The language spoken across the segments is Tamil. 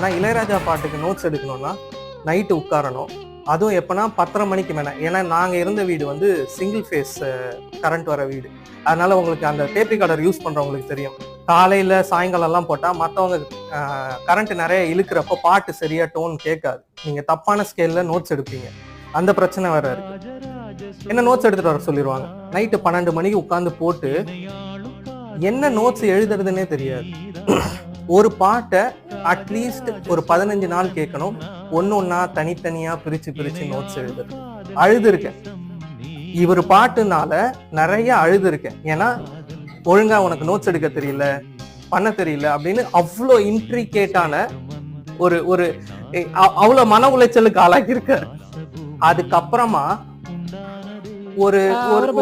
ஆனால் இளையராஜா பாட்டுக்கு நோட்ஸ் எடுக்கணும்னா நைட்டு உட்காரணும். அதுவும் எப்போனா பத்தரை மணிக்கு மேலே. ஏன்னா நாங்கள் இருந்த வீடு வந்து சிங்கிள் ஃபேஸ் கரண்ட் வர வீடு. அதனால உங்களுக்கு அந்த டேப் ரெக்கார்டர் யூஸ் பண்ணுறவங்களுக்கு தெரியும். காலையில் சாயங்காலம்லாம் போட்டால் மற்றவங்க கரண்ட் நிறைய இழுக்கிறப்போ பாட்டு சரியா டோன் கேட்காது. நீங்கள் தப்பான ஸ்கேலில் நோட்ஸ் எடுப்பீங்க. அந்த பிரச்சனை வேற இருக்கு. என்ன நோட்ஸ் எடுத்துட்டு வர சொல்லிடுவாங்க நைட்டு பன்னெண்டு மணிக்கு உட்காந்து போட்டு என்ன நோட்ஸ் எழுதுறதுன்னே தெரியாது. ஒரு பாட்டை அட்லீஸ்ட் ஒரு பதினஞ்சு நாள் கேட்கணும். ஒன்னு ஒன்னா தனித்தனியா பிரிச்சு பிரிச்சு நோட்ஸ் எழுதுறது. அழுது இருக்கேன் இவர் பாட்டுனால நிறைய அழுது இருக்கேன் ஏன்னா ஒழுங்கா உனக்கு நோட்ஸ் எடுக்க தெரியல பண்ண தெரியல அப்படின்னு அவ்வளோ இன்ட்ரிகேட்டான ஒரு ஒரு அ- அவ்வளவு மன உளைச்சலுக்கு ஆளாக்கி இருக்காரு. அதுக்கப்புறமா ஒரு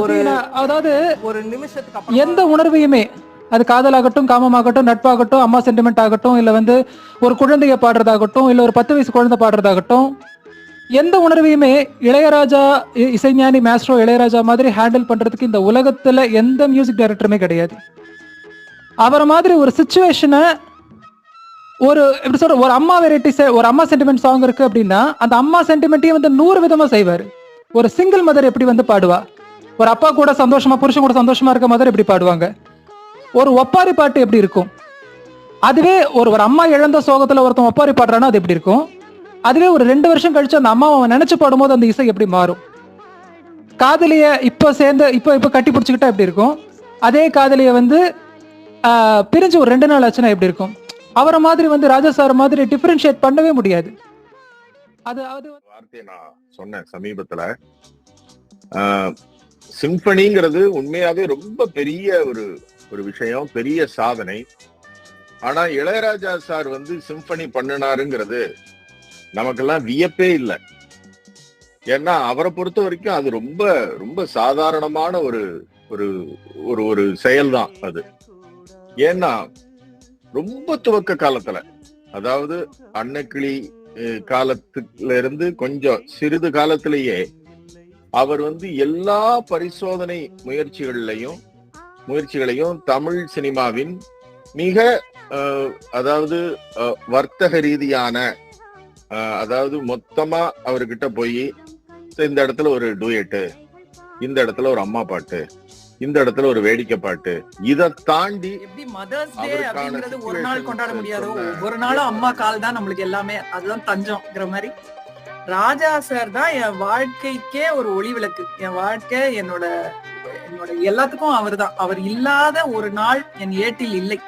ஒரு அதாவது ஒரு நிமிஷத்துக்கு எந்த உணர்வையுமே அது காதலாகட்டும் காமமாகட்டும் நட்பாகட்டும் அம்மா சென்டிமெண்ட் ஆகட்டும் இல்லை வந்து ஒரு குழந்தைய பாடுறதாகட்டும் இல்லை ஒரு பத்து வயசு குழந்தை பாடுறதாகட்டும் எந்த உணர்வையுமே இளையராஜா இ- இசைஞானி மேஸ்ட்ரோ இளையராஜா மாதிரி ஹேண்டில் பண்ணுறதுக்கு இந்த உலகத்தில் எந்த மியூசிக் டைரக்டருமே கிடையாது. அவரை மாதிரி ஒரு சுச்சுவேஷனை ஒரு எப்படி சொல்ற ஒரு அம்மா வெரைட்டி ஒரு அம்மா சென்டிமெண்ட் சாங் இருக்கு அப்படின்னா அந்த அம்மா சென்டிமெண்ட்டையும் வந்து நூறு விதமா செய்வார். ஒரு சிங்கிள் மதர் எப்படி வந்து பாடுவா? ஒரு அப்பா கூட சந்தோஷமா புருஷன் கூட சந்தோஷமா இருக்க மதர் எப்படி பாடுவாங்க? ஒரு ஒப்பாரி பாட்டு எப்படி இருக்கும்? அதுவே ஒரு ஒரு அம்மா இழந்த சோகத்துல ஒருத்தன் ஒப்பாரி பாடுறான்னா அது எப்படி இருக்கும்? அதுவே ஒரு ரெண்டு வருஷம் கழிச்சு அந்த அம்மாவை அவன் நினைச்சு பாடும்போது அந்த இசை எப்படி மாறும்? காதலிய இப்போ சேர்ந்து இப்போ இப்போ கட்டி பிடிச்சிக்கிட்டா எப்படி இருக்கும்? அதே காதலிய வந்து பிரிஞ்சு ஒரு ரெண்டு நாள் ஆச்சுன்னா எப்படி இருக்கும்? அவரை மாதிரி வந்து ராஜா சார் மாதிரி டிஃபரன்ஷியேட் பண்ணவே முடியாது. அது அது வார்த்தையை நான் சொன்னேன் சமீபத்துல. ஆஹ், சிம்பனிங்கிறது உண்மையாவே ரொம்ப பெரிய ஒரு ஒரு விஷயம் பெரிய சாதனை. ஆனா இளையராஜா சார் வந்து சிம்பனி பண்ணினாருங்கிறது நமக்கெல்லாம் வியப்பே இல்லை. ஏன்னா அவரை பொறுத்த வரைக்கும் அது ரொம்ப ரொம்ப சாதாரணமான ஒரு ஒரு ஒரு ஒரு செயல்தான் அது. ஏன்னா ரொம்ப துவக்க காலத்துல அதாவது அன்னக்கிளி காலத்துல இருந்து கொஞ்சம் சிறிது காலத்திலேயே அவர் வந்து எல்லா பரிசோதனை முயற்சிகள்லையும் முயற்சிகளையும் தமிழ் சினிமாவின் மிக அதாவது வர்த்தக ரீதியான அதாவது மொத்தமா அவர்கிட்ட போய் இந்த இடத்துல ஒரு டூயட்டு இந்த இடத்துல ஒரு அம்மா பாட்டு இந்த இடத்துல ஒரு வேடிக்கை பாட்டு இதை தாண்டி மதர்ஸ் டே அப்படிங்கறது ஒரு நாள் கொண்டாட முடியாதோ ஒவ்வொரு நாளும் அம்மா கால் தான் நம்மளுக்கு எல்லாமே அதுதான் தஞ்சம்ங்கிற மாதிரி. ராஜா சார் தான் என் வாழ்க்கைக்கே ஒரு ஒளி விளக்கு. என் வாழ்க்கை என்னோட என்னோட எல்லாத்துக்கும் அவர் தான் அவர் இல்லாத ஒரு நாள் என் ஏட்டில் இல்லை.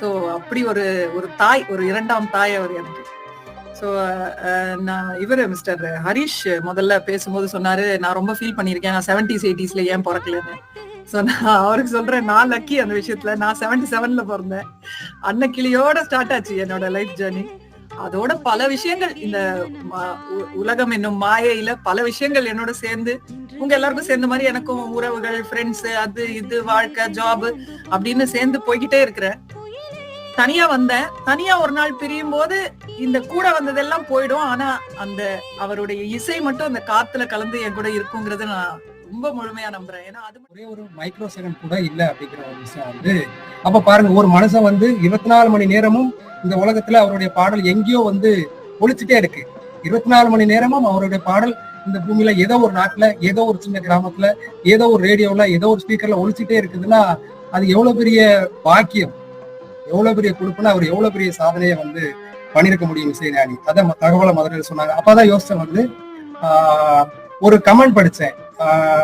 ஸோ அப்படி ஒரு ஒரு தாய் ஒரு இரண்டாம் தாய் அவர் எனக்கு. ஸோ நான் இவர் மிஸ்டர் ஹரிஷ் முதல்ல பேசும்போது சொன்னாரு நான் ரொம்ப ஃபீல் பண்ணியிருக்கேன். நான் செவன்டிஸ் எயிட்டிஸ்ல ஏன் பிறக்கலன்னு? ஸோ நான் அவருக்கு சொல்றேன் நான் லக்கி அந்த விஷயத்துல. நான் செவன்டி செவன்ல பிறந்தேன். அன்னக்கிளியோட ஸ்டார்ட் ஆச்சு என்னோட லைஃப் ஜேர்னி அதோட பல விஷயங்கள் இந்த உ- உலகம் என்னும் மாயையில பல விஷயங்கள் என்னோட சேர்ந்து உங்க எல்லாருக்கும் சேர்ந்த மாதிரி எனக்கும் உறவுகள் ஃப்ரெண்ட்ஸ் அது இது வாழ்க்கை ஜாப் அப்படின்னு சேர்ந்து போய்கிட்டே இருக்கிறேன். தனியா வந்தேன். தனியா ஒரு நாள் பிரியும் போது இந்த கூட வந்ததெல்லாம் போயிடும். ஆனா அந்த அவருடைய இசை மட்டும் அந்த காத்துல கலந்து என் கூட இருக்குங்கிறத நான் ரொம்ப முழுமையா நம்புறேன். ஏன்னா அது ஒரே ஒரு மைக்ரோ செகண்ட் கூட இல்ல அப்படிங்கிற ஒரு விஷயம் வந்து அப்ப பாருங்க ஒரு மனுஷன் வந்து இருபத்தி நாலு மணி நேரமும் இந்த உலகத்துல அவருடைய பாடல் எங்கேயோ வந்து ஒழிச்சுட்டே இருக்கு. இருபத்தி நாலு மணி நேரமும் அவருடைய பாடல் இந்த பூமியில ஏதோ ஒரு நாட்டுல ஏதோ ஒரு சின்ன கிராமத்துல ஏதோ ஒரு ரேடியோல ஏதோ ஒரு ஸ்பீக்கர்ல ஒழிச்சுட்டே இருக்குதுன்னா அது எவ்வளவு பெரிய பாக்கியம்? எவ்வளவு பெரிய கொடுப்புன்னு அவர் எவ்வளவு பெரிய சாதனையை வந்து பண்ணியிருக்க முடியும் இசைஞானி அதான் தகவலை முதல்ல சொன்னாங்க. அப்பதான் யோசனை வந்து ஒரு கமெண்ட் படிச்சேன்.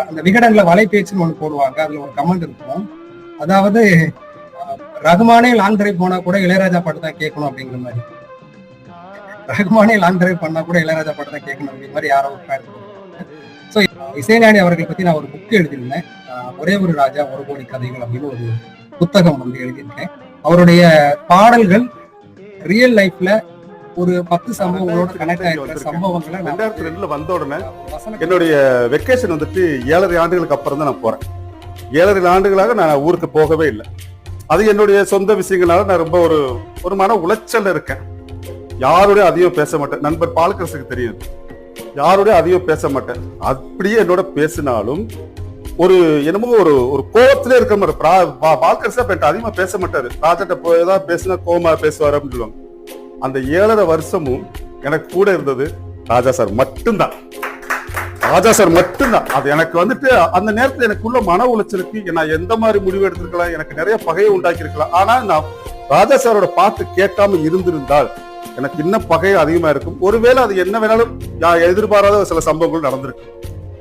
அந்த விகடன்ல வலைபேச்சுன்னு ஒண்ணு போடுவாங்க. அதுல ஒரு கமெண்ட் இருக்கும். அதாவது ரகுமானே லாங் டிரைவ் போனா கூட இளையராஜா பாட்டு தான் கேட்கணும் அப்படிங்கிற மாதிரி. ரகுமானே லாங் டிரைவ் பண்ணா கூட இளையராஜா பாட்டு தான் கேட்கணும் அப்படிங்கிற மாதிரி யாரோ ஸோ இசைஞானி அவர்கள் பத்தி நான் ஒரு புக் எழுதியிருந்தேன். ஒரே ஒரு ராஜா ஒரு கோடி கதைகள் அப்படின்னு ஒரு புத்தகம் வந்து எழுதியிருக்கேன். அவருடைய பாடல்கள் ரியல் லைஃப்ல ஒரு பத்து சம்பவங்களோட கனெக்ட் ஆயிருக்கிற சம்பவங்களை ரெண்டாயிரத்தி ரெண்டுல வந்த உடனே என்னுடைய வெக்கேஷன் வந்துட்டு ஏழரை ஆண்டுகளுக்கு அப்புறம் தான் நான் போறேன். ஏழரை ஆண்டுகளாக நான் ஊருக்கு போகவே இல்லை. அது என்னுடைய சொந்த விஷயங்களால நான் ரொம்ப ஒரு ஒரு மன உளைச்சல்ல இருக்கேன். யாரோடய அதிகம் பேச மாட்டேன். நண்பர் பாலக்கரசுக்கு தெரியும். யாரோடய அதிகம் பேச மாட்டேன். அப்படியே என்னோட பேசினாலும் ஒரு என்னமோ ஒரு ஒரு கோவத்திலே இருக்கிற மாதிரி பிரா- பா- பால்கர் சார் என்கிட்ட அதிகமா பேச மாட்டாரு. ராஜாட்ட போய் ஏதாவது பேசினா கோவமா பேசுவாரு அப்படின்னு சொல்லுவாங்க. அந்த ஏழரை வருஷமும் எனக்கு கூட இருந்தது ராஜா சார் மட்டும்தான். ராஜா சார் மட்டும்தான். அது எனக்கு வந்துட்டு அந்த நேரத்தில் எனக்குள்ள மன உளைச்சலுக்கு நான் எந்த மாதிரி முடிவு எடுத்திருக்கலாம்? எனக்கு நிறைய பகையை உண்டாக்கி இருக்கலாம் ஆனா நான் ராஜா சாரோட பாட்டு கேட்காம இருந்திருந்தால் எனக்கு இன்னும் பகை அதிகமா இருக்கும். ஒருவேளை அது என்ன வேணாலும் நான் எதிர்பாராத சில சம்பவங்கள் நடந்திருக்கு.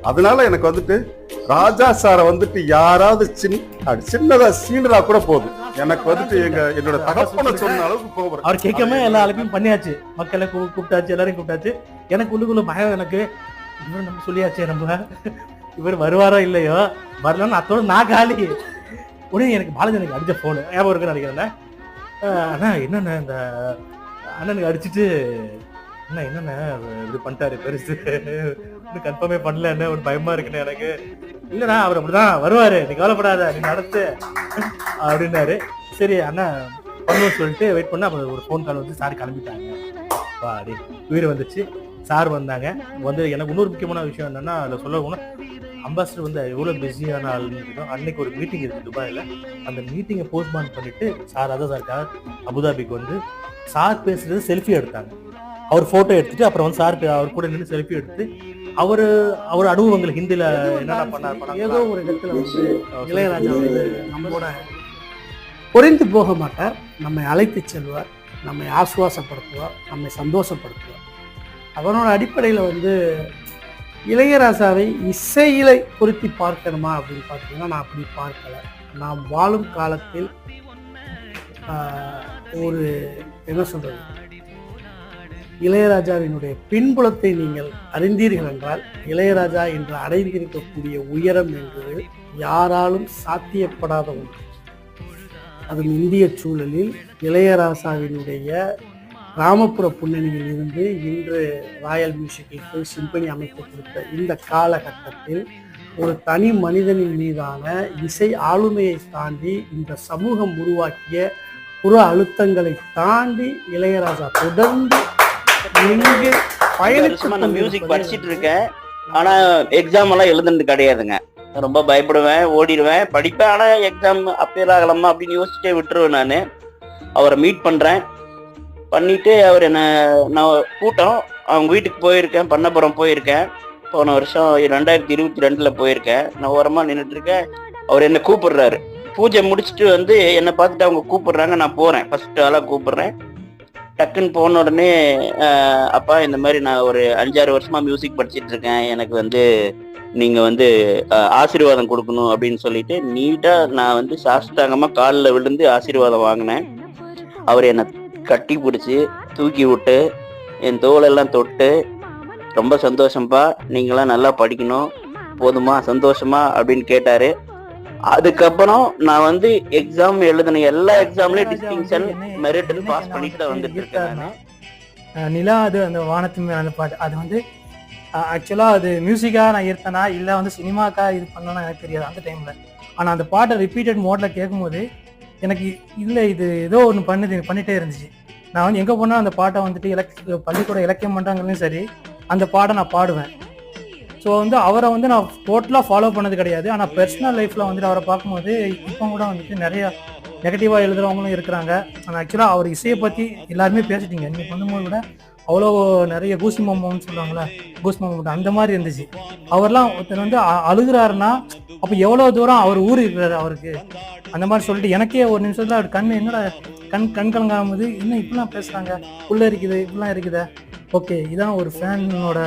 அதனால எனக்கு வந்துட்டு ராஜா சாரை வந்துட்டு யாராவது சின்ன சின்னதாக சின்னதா சீனரா கூட போதும். எனக்கு வந்துட்டு எங்க என்னோட தகப்பன சொன்ன அளவுக்கு கோபம் வரும். அவர் கேட்காம எல்லா அழைப்பையும் பண்ணியாச்சு. மக்களை கூப்பிட்டாச்சு எல்லாரையும் கூப்பிட்டாச்சு. எனக்கு உள்ளுக்குள்ள பயம் எனக்கு. இவர் நம்ம சொல்லியாச்சே நம்ம? இவர் வருவாரோ இல்லையோ? வரலன்னு அத்தோட நான் காலி. உடனே எனக்கு பாலாஜி எனக்கு அடிச்ச போனு ஞாபகம் இருக்குன்னு நினைக்கிறேன் அண்ணா என்னண்ணே இந்த அண்ணனுக்கு அடிச்சிட்டு அண்ணா என்னண்ணே இது பண்ணிட்டாரு பெருசு? இன்னும் கன்ஃபார்மே பண்ணல என்ன ஒரு பயமா இருக்குண்ணே எனக்கு. இல்லைண்ணா அவர் அப்படிதான் வருவாரு. நீ கவலைப்படாத நீ நடத்து. அப்படின்னாரு. சரி அண்ணா பண்ணுவோம் சொல்லிட்டு வெயிட் பண்ண அப்புறம் ஒரு ஃபோன் கால் வந்து சார் கிளம்பிட்டாங்க. வா அடி. உயிர் வந்துச்சு. சார் வந்தாங்க. வந்து எனக்கு இன்னொரு முக்கியமான விஷயம் என்னன்னா அதில் சொல்ல போனால் அம்பாசிடர் வந்து எவ்வளோ பிஸியான ஆளுன்னு அன்னைக்கு ஒரு மீட்டிங் இருக்கு துபாயில். அந்த மீட்டிங்கை போஸ்ட்பான் பண்ணிட்டு சார் அதான் சார் அபுதாபிக்கு வந்து சார் பேசுறது செல்ஃபி எடுத்தாங்க. அவர் ஃபோட்டோ எடுத்துட்டு அப்புறம் வந்து சார் பே- அவர் கூட நின்று செல்ஃபி எடுத்து அவர் அவர் அனுபவங்கள் ஹிந்தில என்னென்ன பண்ணார் பண்ணார் ஏதோ ஒரு இடத்துல வந்து இளையராஜா வந்து நம்மளோட குறைந்து போக மாட்டார். நம்மை அழைத்து செல்வார். நம்மை ஆசுவாசப்படுத்துவார். நம்மை சந்தோஷப்படுத்துவார். அவனோட அடிப்படையில் வந்து இளையராஜாவை இசையில பொருத்தி பார்க்கணுமா அப்படின்னு பார்த்தீங்கன்னா நான் அப்படி பார்க்கல. நாம் வாழும் காலத்தில் ஒரு என்ன சொல்றது? இளையராஜாவினுடைய பின்புலத்தை நீங்கள் அறிந்தீர்கள் என்றால் இளையராஜா என்று அடைந்திருக்கக்கூடிய உயரம் என்பது யாராலும் சாத்தியப்படாத ஒன்று. அதுவும் இந்திய சூழலில் இளையராசாவினுடைய கிராமப்புற பின்னணியில் இருந்து இன்று ராயல் மியூசிக்கில் போய் சிம்பனி அமைத்து கொடுத்த இந்த காலகட்டத்தில் ஒரு தனி மனிதனின் மீதான இசை ஆளுமையை தாண்டி இந்த சமூகம் உருவாக்கிய புற அழுத்தங்களை தாண்டி இளையராஜா தொடர்ந்து நான் மியூசிக் படிச்சிட்டு இருக்கேன் ஆனா எக்ஸாம் எல்லாம் எழுதுனது கிடையாதுங்க. ரொம்ப பயப்படுவேன் ஓடிடுவேன். படிப்பேன் ஆனா எக்ஸாம் அப்பேர் ஆகலாமா அப்படின்னு யோசிச்சுட்டே விட்டுருவேன் நான். அவரை மீட் பண்றேன். பண்ணிட்டு அவர் என்ன நான் கூட்டம் அவங்க வீட்டுக்கு போயிருக்கேன் பண்ணப்புறம் போயிருக்கேன். போன வருஷம் ரெண்டாயிரத்தி இருபத்தி ரெண்டுல போயிருக்கேன். நான் ஓரமா நின்றுட்டு இருக்கேன் அவர் என்ன கூப்பிடுறாரு. பூஜை முடிச்சுட்டு வந்து என்னை பார்த்துட்டு அவங்க கூப்பிடுறாங்க. நான் போறேன். ஃபர்ஸ்ட் ஆளா கூப்பிடுறேன். டக்குன்னு போன உடனே அப்பா இந்த மாதிரி நான் ஒரு அஞ்சாறு வருஷமா மியூசிக் படிச்சிட்டு இருக்கேன். எனக்கு வந்து நீங்க வந்து ஆசீர்வாதம் கொடுக்கணும் அப்படின்னு சொல்லிட்டு நீட்டா நான் வந்து சாஸ்தாங்கமா காலில் விழுந்து ஆசீர்வாதம் வாங்கினேன். அவர் என்னை கட்டி பிடிச்சி தூக்கி விட்டு என் தோலெல்லாம் தொட்டு ரொம்ப சந்தோஷம்ப்பா நீங்களாம் நல்லா படிக்கணும். போதுமா? சந்தோஷமா? அப்படின்னு கேட்டாரு. அதுக்கப்புறம் நான் வந்து எக்ஸாம் எழுதின எல்லா எக்ஸாம்லயும் டிஸ்டிங்ஷன் மெரிட் பாஸ் பண்ணிட்டு தான் வந்துட்டு இருக்கேன் நிலா அது அந்த வானத்தின் மேல் அந்த பாட்டு. அது வந்து ஆக்சுவலாக அது மியூசிக்காக நான் இருந்தேனா இல்லை வந்து சினிமாக்கா இது பண்ணனா எனக்கு தெரியாது அந்த டைமில் ஆனால் அந்த பாட்டை ரிப்பீட்டட் மோடில் கேட்கும்போது எனக்கு இல்லை இது ஏதோ ஒன்று பண்ணுது பண்ணிட்டே இருந்துச்சு. நான் வந்து எங்கே போனால் அந்த பாட்டை வந்துட்டு இலக் பள்ளிக்கூட இலக்கியம் பண்ணுறாங்களையும் சரி அந்த பாட்டை நான் பாடுவேன். ஸோ வந்து அவரை வந்து நான் டோட்டலாக ஃபாலோ பண்ணது கிடையாது. ஆனால் பர்சனல் லைஃப்பில் வந்துட்டு அவரை பார்க்கும்போது இப்போ கூட வந்துட்டு நிறைய நெகட்டிவாக எழுதுகிறவங்களும் இருக்கிறாங்க. ஆனால் ஆக்சுவலாக அவர் இசையை பற்றி எல்லாருமே பேசிட்டீங்க. நீங்கள் பண்ணும்போது கூட அவ்வளோ நிறைய கூசி மோமோன்னு சொல்லுவாங்களே கூஸ் மோமோட் அந்த மாதிரி இருந்துச்சு. அவர்லாம் ஒருத்தர் வந்து அ- அழுகுறாருன்னா அப்போ எவ்வளோ தூரம் அவர் ஊர் இருக்கிறாரு அவருக்கு? அந்த மாதிரி சொல்லிட்டு எனக்கே ஒரு நிமிஷத்தில் அவர் கண் என்னடா கண் கண் கலங்காமது இன்னும் இப்படிலாம் பேசுகிறாங்க உள்ளே இருக்குது இப்படிலாம் இருக்குதே. ஓகே இதான் ஒரு ஃபேனோட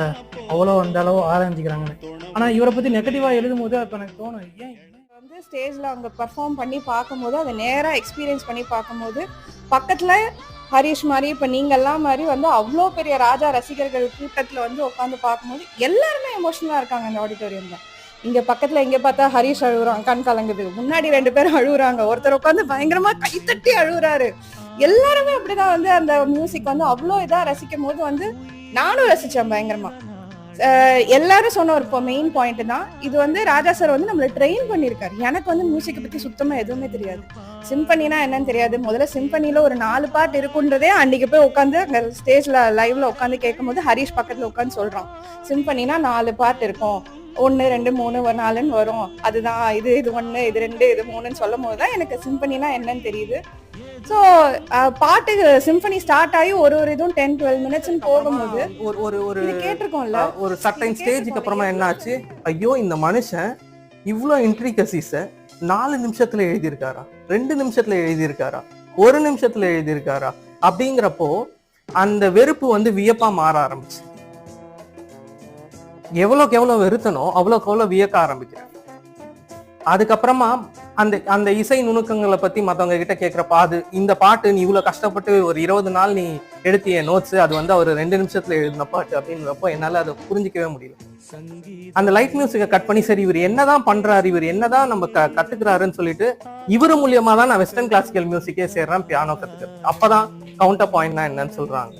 அவ்வளோ அந்த அளவு ஆராய்ஞ்சிக்கிறாங்கன்னு. ஆனால் இவரை பற்றி நெகட்டிவாக எழுதும் போது அப்ப எனக்கு தோணும் ஏன் வந்து ஸ்டேஜில் அவங்க பெர்ஃபார்ம் பண்ணி பார்க்கும்போது அதை நேராக எக்ஸ்பீரியன்ஸ் பண்ணி பார்க்கும்போது பக்கத்தில் ஹரிஷ் மாதிரி இப்போ நீங்கள்லாம் மாதிரி வந்து அவ்வளோ பெரிய ராஜா ரசிகர்கள் கூட்டத்தில் வந்து உட்காந்து பார்க்கும்போது எல்லாருமே எமோஷனலாக இருக்காங்க அந்த ஆடிட்டோரியமில் இங்க பக்கத்துல எங்க பார்த்தா ஹரிஷ் அழுகுறான் கண் கலங்குது. முன்னாடி ரெண்டு பேரும் அழுகுறாங்க ஒருத்தர் உட்காந்து பயங்கரமா கைத்தட்டி அழுகுறாரு எல்லாருமே அப்படிதான் வந்து அந்த மியூசிக் வந்து அவ்வளோ இதாக ரசிக்கும் போது வந்து நானும் ரசித்தேன் பயங்கரமா. எல்லாரும் சொன்ன ஒரு மெயின் பாயிண்ட் தான். இது வந்து ராஜா சார் வந்து நம்மளை ட்ரெயின் பண்ணியிருக்காரு. எனக்கு வந்து மியூசிக்கை பத்தி சுத்தமா எதுவுமே தெரியாது. சிம்பனினா என்னன்னு தெரியாது. முதல்ல சிம்பனில ஒரு நாலு பாட்டு இருக்குன்றதே அன்னைக்கு போய் உட்காந்து அங்க ஸ்டேஜ்ல லைவ்ல உட்காந்து கேட்கும் போது ஹரிஷ் பக்கத்துல உட்காந்து சொல்றான். சிம்பனினா நாலு பாட்டு இருக்கும். ஒன்று ரெண்டு மூணு ஒரு நாலுன்னு வரும். அதுதான் இது இது ஒன்று இது ரெண்டு இது மூணுன்னு சொல்லும் போது தான் எனக்கு சிம்பனினா என்னன்னு தெரியுது. ஸோ பாட்டு சிம்பனி ஸ்டார்ட் ஆகி ஒரு ஒரு இதுவும் டென் டுவெல் மினிட்ஸ்னு போகும்போது ஒரு ஒரு ஒரு கேட்டிருக்கோம்ல? ஒரு சர்டைன் ஸ்டேஜுக்கு அப்புறமா என்ன ஆச்சு ஐயோ இந்த மனுஷன் இவ்வளோ இன்ட்ரிகசிஸ நாலு நிமிஷத்துல எழுதியிருக்காரா? ரெண்டு நிமிஷத்துல எழுதியிருக்காரா? ஒரு நிமிஷத்துல எழுதியிருக்காரா? அப்படிங்கிறப்போ அந்த வெறுப்பு வந்து வியப்பா மாற ஆரம்பிச்சு. எவ்வளோக்கு எவ்வளோ வெறுத்தனோ அவ்வளோக்கு எவ்வளோ வியக்க ஆரம்பிக்கிறேன் அதுக்கப்புறமா அந்த அந்த இசை நுணுக்கங்களை பத்தி மத்தவங்க கிட்ட கேட்குறப்ப அது இந்த பாட்டு நீ இவ்வளவு கஷ்டப்பட்டு ஒரு இருபது நாள் நீ எடுத்திய நோட்ஸ் அது வந்து அவர் ரெண்டு நிமிஷத்துல எழுதின பாட்டு அப்படின்றப்போ என்னால அதை புரிஞ்சிக்கவே முடியல. அந்த லைட் மியூசிக்கை கட் பண்ணி சரி இவர் என்னதான் பண்றாரு இவர் என்னதான் நம்ம க கத்துக்கிறாருன்னு சொல்லிட்டு இவர் மூலியமா தான் நான் வெஸ்டர்ன் கிளாசிக்கல் மியூசிக்கே சேர்றேன் பியானோ கத்துக்கிறது. அப்பதான் கவுண்டர் பாயிண்ட்னா என்னன்னு சொல்றாங்க.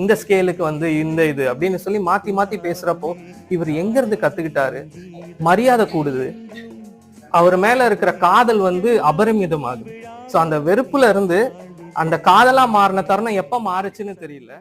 இந்த ஸ்கேலுக்கு வந்து இந்த இது அப்படின்னு சொல்லி மாத்தி மாத்தி பேசுறப்போ இவர் எங்க இருந்து கத்துக்கிட்டாரு? மரியாதை கூடுது. அவர் மேல இருக்கிற காதல் வந்து அபரிமிதமாகுது. சோ அந்த வெறுப்புல இருந்து அந்த காதலா மாறின தருணம் எப்ப மாறுச்சுன்னு தெரியல.